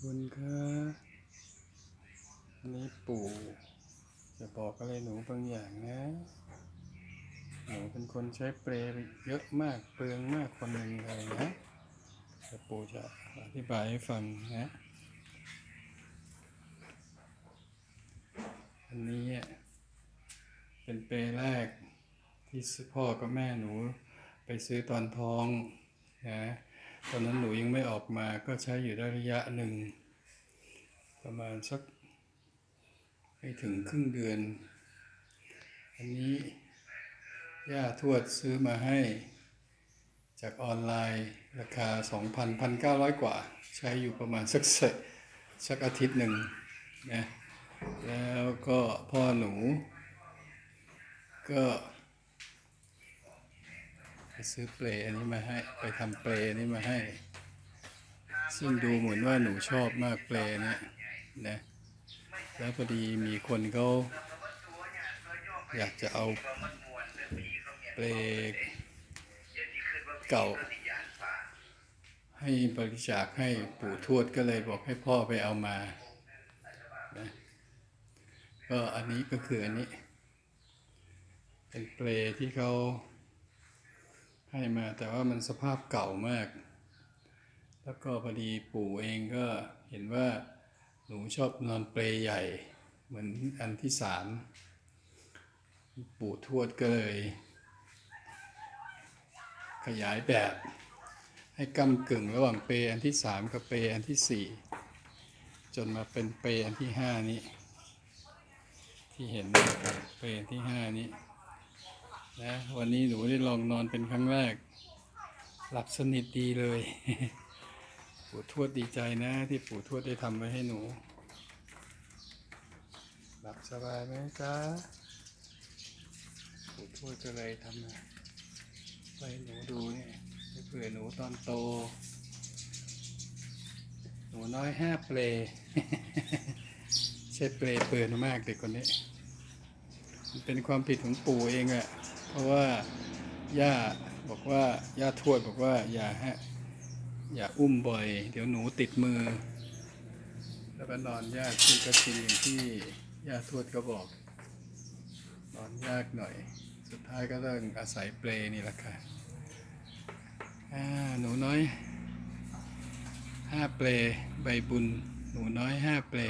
บุญค่ะอันนี้ปู่จะบอกอะไรหนูบางอย่างนะ หนูเป็นคนใช้เปรย์เยอะมากเปลืองมากคนหนึ่งเลยนะแต่ปู่จะอธิบายให้ฟังนะ อันนี้เป็นเปรย์แรกที่พ่อกับแม่หนูไปซื้อตอนท้องนะ ตอนนั้นหนูยังไม่ออกมาก็ใช้อยู่ได้ระยะหนึ่ง ประมาณสักไม่ถึงครึ่งเดือน อันนี้ย่าทวดซื้อมาให้จากออนไลน์ราคา 2,1,900 กว่า ใช้อยู่ประมาณสักเสสักอาทิตย์หนึ่งนะแล้วก็พ่อหนูก็ ซื้อเปลอันนี้มาให้ ไปทำเปลอันนี้มาให้ ซึ่งดูเหมือนว่าหนูชอบมากเปลเนี่ยนะแล้วพอดีมีคนเขาอยากจะเอาเปลเก่า ให้บริจาคให้ปู่ทวดก็เลยบอกให้พ่อไปเอามานะก็อันนี้ก็คืออันนี้ เป็นเปลที่เขา ให้มาแต่ว่ามันสภาพเก่ามาก แล้วก็พอดีปู่เองก็เห็นว่าหนูชอบนอนเปลใหญ่ เหมือนอันที่สามปู่ทวดก็เลย ขยายแบบ ให้กำกึ่งระหว่างเปรย์อันที่สามกับเปรย์อันที่สี่จนมาเป็นเปรย์อันที่ห้านี้ ที่เห็นเปรย์อันที่ห้านี้ นะวันนี้หนูได้ลองนอนเป็นครั้งแรก หลับสนิทดีเลย ปู่ทวดดีใจนะ ที่ปู่ทวดได้ทำไว้ให้หนู หลับสบายไหมจ๊ะปู่ทวดก็เลยทำไว้ให้หนูดูเนี่ยเผื่อหนูตอนโต หนูน้อยห้าเปลใช่เปลเปื่อนมากเด็กคนนี้ มันเป็นความผิดของปู่เองอะ เพราะว่าย่าบอกว่าย่าทวดบอกว่าอย่าฮะอย่าอุ้มบ่อย เดี๋ยวหนูติดมือ แล้วก็นอนยากที่ก็จริงอย่างที่ย่าทวดก็บอก นอนยากหน่อย สุดท้ายก็ต้องอาศัยเปลนี่แหละค่ะหนูน้อยห้าเปลใบบุญ หนูน้อยห้าเปล